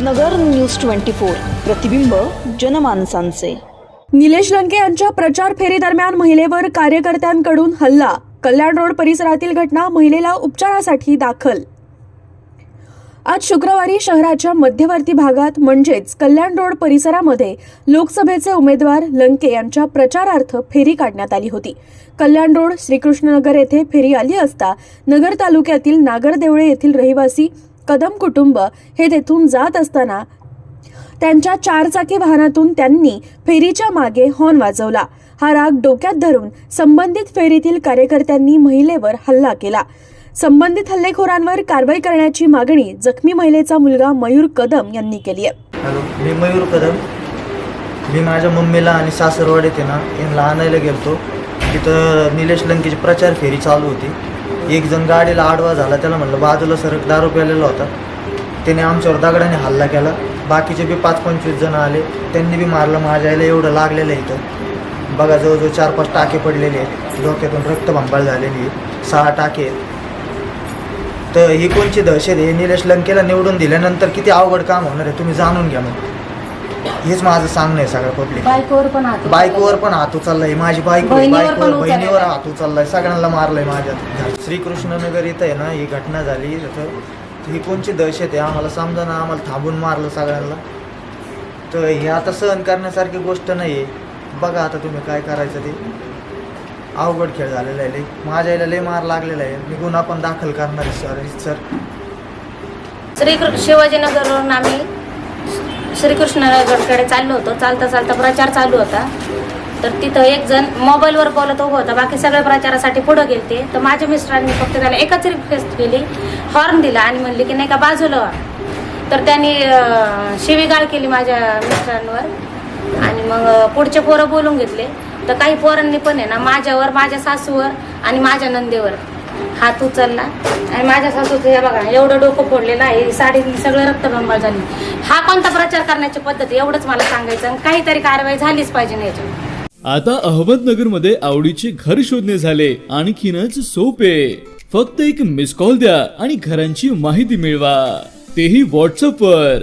नगर news twenty four. प्रतिबिंब जनमानसांचे. निलेश लंके यांच्या प्रचार फेरीदरम्यान महिलेवर कार्यकर्त्यांकडून हल्ला. कल्याण रोड परिसरातील घटना महिलेला उपचारासाठी दाखल. आज शुक्रवारी शहराच्या मध्यवर्ती भागात म्हणजेच कल्याण रोड परिसरामध्ये लोकसभेचे उमेदवार लंके यांच्या प्रचारार्थ फेरी काढण्यात आली होती. कल्याण रोड श्रीकृष्णनगर येथे फेरी आली असता नगर तालुक्यातील नागरदेवळे येथील रहिवासी कदम कुटुंब हे तेथून जात असताना त्यांच्या चारचाकी वाहनातून त्यांनी फेरीच्या मागे हॉर्न वाजवला. हा राग डोक्यात धरून संबंधित फेरीतील कार्यकर्त्यांनी महिलेवर हल्ला केला. संबंधित हल्लेखोरांवर कारवाई करण्याची मागणी जखमी महिलेचा मुलगा मयूर कदम यांनी केली आहे. हॅलो मी मयूर कदम. मी माझ्या मम्मीला आणि सासरवाड येते ना यांना आणायला गेलतो. तिथं निलेश लंकेची प्रचार फेरी चालू होती. एक जण गाडीला आडवा झाला त्याला म्हणलं बाजूला सरक दारू प्यालेला होता. त्याने आमच्यावर दगडाने हल्ला केला. बाकीचे बी पाच पंचवीस जण आले. त्यांनी बी मारलं माझ्या आईला एवढं लागलेलं आहे इथं. बघा जवळजवळ चार पाच टाके पडलेले आहेत. डोक्यातून रक्तभंबाळ झालेली आहे. सहा टाके आहेत. तर ही कोणची दहशत आहे? निलेश लंकेला निवडून दिल्यानंतर किती अवघड काम होणार आहे तुम्ही जाणून घ्या मग. हेच माझं सांगणं आहे सगळं पब्लिक बायकोवर पण हात बायकोवर पण हात उचललाय. माझी बायको बायकोवर बहिणीवर. हात उचललाय. सगळ्यांना मारलंय माझ्यात. श्रीकृष्णनगर इथं आहे ना ही घटना झाली. इथं ही कोणची दहशत आहे? आम्हाला समजा ना आम्हाला थांबून मारलं सगळ्यांना. तर हे आता सहन करण्यासारखी गोष्ट नाही आहे बघा आता तुम्ही काय करायचं ते. अवघड खेळ झालेला आहे. लई माझ्या आईला लई मार लागलेला आहे. मी गुन्हा पण दाखल करणार आहे सर सर. श्री शिवाजीनगरवरून आम्ही श्रीकृष्णनगरकडे चाललो होतो. चालता चालता प्रचार चालू होता. तर तिथं एक जण मोबाईलवर बोलत उभं होता. बाकी सगळ्या प्रचारासाठी पुढं गेलते. तर माझ्या मिस्टरांनी फक्त त्याला एकच रिक्वेस्ट केली. हॉर्न दिला आणि म्हणली की नाही का बाजूला व्हा. तर त्यांनी शिवीगाळ केली माझ्या मिस्टरांवर. आणि मग पुढचे पोरं बोलून घेतले. तर काही पोरांनी पण आहे ना माझ्यावर माझ्या सासूवर आणि माझ्या नंदेवर हात उचलला. आणि माझ्या सासूचं हे बघा एवढं डोकं फोडलेलं आहे साडी सगळं रक्तभंबाळ झाली. हा कोणता प्रचार करण्याची पद्धत एवढंच मला सांगायचं आणि काहीतरी कारवाई झालीच पाहिजे ना याच्यावर. आता अहमदनगरमध्ये आवडीचे घर शोधणे झाले. आणखीनच सोपे. फक्त एक मिस कॉल द्या आणि घरांची माहिती मिळवा. तेही व्हॉट्सअप वर